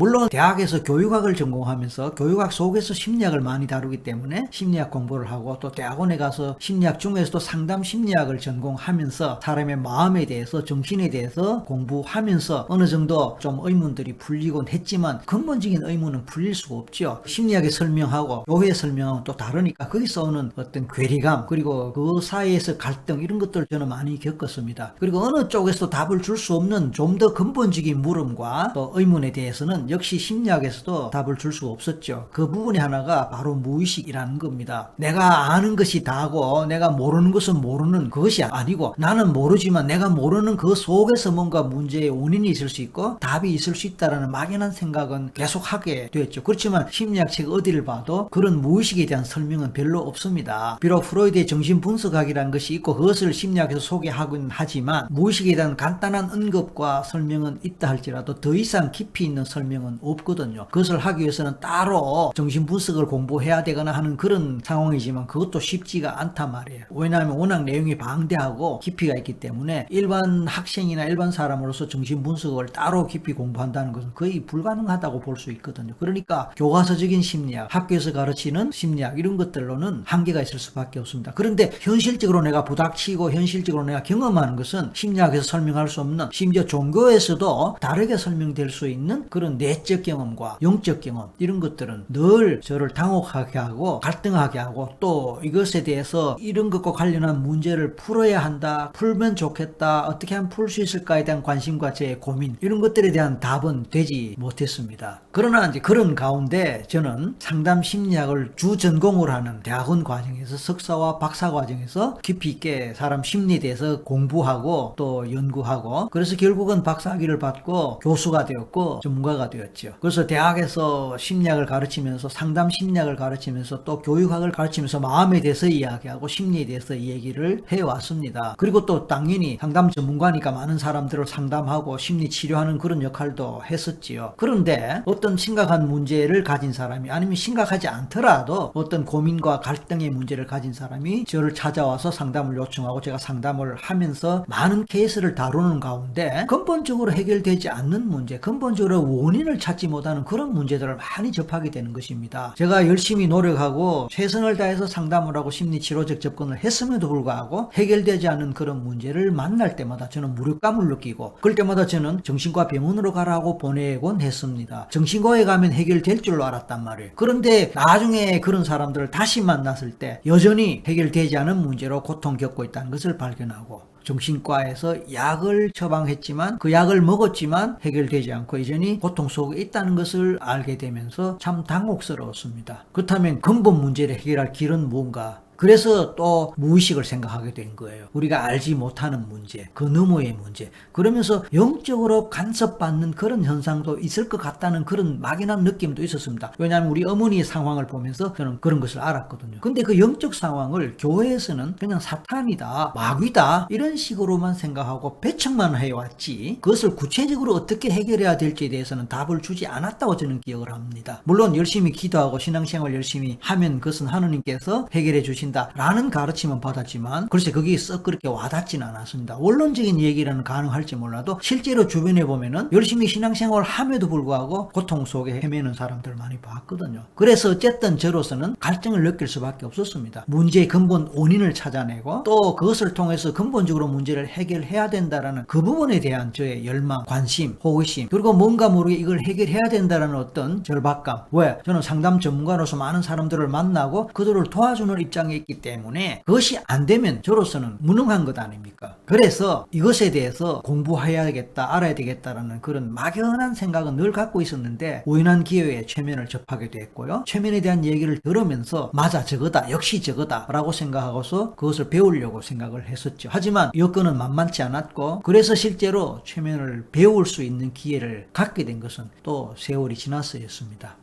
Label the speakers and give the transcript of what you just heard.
Speaker 1: 물론 대학에서 교육학을 전공하면서 교육학 속에서 심리학을 많이 다루기 때문에 심리학 공부를 하고 또 대학원에 가서 심리학 중에서도 상담 심리학을 전공하면서 사람의 마음에 대해서 정신에 대해서 공부하면서 어느 정도 좀 의문들이 풀리곤 했지만 근본적인 의문은 풀릴 수가 없죠. 심리학의 설명하고 교회의 설명은 또 다르니까 거기서 오는 어떤 괴리감 그리고 그 사이에서 갈등 이런 것들 저는 많이 겪었습니다. 그리고 어느 쪽에서도 답을 줄 수 없는 좀 더 근본적인 물음과 또 의문에 대해서는 역시 심리학에서도 답을 줄 수가 없었죠. 그 부분이 하나가 바로 무의식이라는 겁니다. 내가 아는 것이 다고 내가 모르는 것은 모르는 그것이 아니고 나는 모르지만 내가 모르는 그 속에서 뭔가 문제의 원인이 있을 수 있고 답이 있을 수 있다라는 막연한 생각은 계속 하게 되었죠. 그렇지만 심리학 책 어디를 봐도 그런 무의식에 대한 설명은 별로 없습니다. 비록 프로이드의 정신분석학이라는 것이 있고 그것을 심리학에서 소개하긴 하지만 무의식에 대한 간단한 언급과 설명은 있다 할지라도 더 이상 깊이 있는 설명 은 없거든요. 그것을 하기 위해서는 따로 정신분석을 공부해야 되거나 하는 그런 상황이지만 그것도 쉽지가 않단 말이에요. 왜냐하면 워낙 내용이 방대하고 깊이가 있기 때문에 일반 학생이나 일반 사람으로서 정신분석을 따로 깊이 공부한다는 것은 거의 불가능하다고 볼 수 있거든요. 그러니까 교과서적인 심리학, 학교에서 가르치는 심리학 이런 것들로는 한계가 있을 수밖에 없습니다. 그런데 현실적으로 내가 부닥치고 현실적으로 내가 경험하는 것은 심리학에서 설명할 수 없는 심지어 종교에서도 다르게 설명될 수 있는 그런 내적 경험과 영적 경험 이런 것들은 늘 저를 당혹하게 하고 갈등하게 하고 또 이것에 대해서 이런 것과 관련한 문제를 풀어야 한다 풀면 좋겠다 어떻게 하면 풀 수 있을까에 대한 관심과 제 고민 이런 것들에 대한 답은 되지 못했습니다. 그러나 이제 그런 가운데 저는 상담 심리학을 주 전공으로 하는 대학원 과정에서 석사와 박사 과정에서 깊이 있게 사람 심리에 대해서 공부하고 또 연구하고 그래서 결국은 박사학위를 받고 교수가 되었고 전문가가 되었죠. 그래서 대학에서 심리학을 가르치면서 상담 심리학을 가르치면서 또 교육학을 가르치면서 마음에 대해서 이야기하고 심리에 대해서 얘기를 해왔습니다. 그리고 또 당연히 상담 전문가니까 많은 사람들을 상담하고 심리 치료하는 그런 역할도 했었지요. 그런데 어떤 심각한 문제를 가진 사람이 아니면 심각하지 않더라도 어떤 고민과 갈등의 문제를 가진 사람이 저를 찾아와서 상담을 요청하고 제가 상담을 하면서 많은 케이스를 다루는 가운데 근본적으로 해결되지 않는 문제, 근본적으로 원인 을 찾지 못하는 그런 문제들을 많이 접하게 되는 것입니다. 제가 열심히 노력하고 최선을 다해서 상담을 하고 심리 치료적 접근을 했음에도 불구하고 해결되지 않는 그런 문제를 만날 때마다 저는 무력감을 느끼고 그럴 때마다 저는 정신과 병원으로 가라고 보내곤 했습니다. 정신과에 가면 해결될 줄로 알았단 말이에요. 그런데 나중에 그런 사람들을 다시 만났을 때 여전히 해결되지 않은 문제로 고통 겪고 있다는 것을 발견하고 정신과에서 약을 처방했지만 그 약을 먹었지만 해결되지 않고 여전히 고통 속에 있다는 것을 알게 되면서 참 당혹스러웠습니다. 그렇다면 근본 문제를 해결할 길은 뭔가? 그래서 또 무의식을 생각하게 된 거예요. 우리가 알지 못하는 문제, 그 너머의 문제. 그러면서 영적으로 간섭받는 그런 현상도 있을 것 같다는 그런 막연한 느낌도 있었습니다. 왜냐하면 우리 어머니의 상황을 보면서 저는 그런 것을 알았거든요. 근데 그 영적 상황을 교회에서는 그냥 사탄이다, 마귀다, 이런 식으로만 생각하고 배척만 해왔지, 그것을 구체적으로 어떻게 해결해야 될지에 대해서는 답을 주지 않았다고 저는 기억을 합니다. 물론 열심히 기도하고 신앙생활 열심히 하면 그것은 하느님께서 해결해 주신 라는 가르침은 받았지만 글쎄 그게 썩 그렇게 와닿지는 않았습니다. 원론적인 얘기라는 가능할지 몰라도 실제로 주변에 보면은 열심히 신앙생활을 함에도 불구하고 고통 속에 헤매는 사람들 많이 봤거든요. 그래서 어쨌든 저로서는 갈증을 느낄 수밖에 없었습니다. 문제의 근본 원인을 찾아내고 또 그것을 통해서 근본적으로 문제를 해결해야 된다라는 그 부분에 대한 저의 열망, 관심, 호기심 그리고 뭔가 모르게 이걸 해결해야 된다라는 어떤 절박감 왜? 저는 상담 전문가로서 많은 사람들을 만나고 그들을 도와주는 입장에 있기 때문에 그것이 안 되면 저로서는 무능한 것 아닙니까? 그래서 이것에 대해서 공부해야겠다, 알아야 되겠다라는 그런 막연한 생각은 늘 갖고 있었는데 우연한 기회에 최면을 접하게 됐고요. 최면에 대한 얘기를 들으면서 맞아 저거다, 역시 저거다 라고 생각하고서 그것을 배우려고 생각을 했었죠. 하지만 여건은 만만치 않았고 그래서 실제로 최면을 배울 수 있는 기회를 갖게 된 것은 또 세월이 지나서였습니다.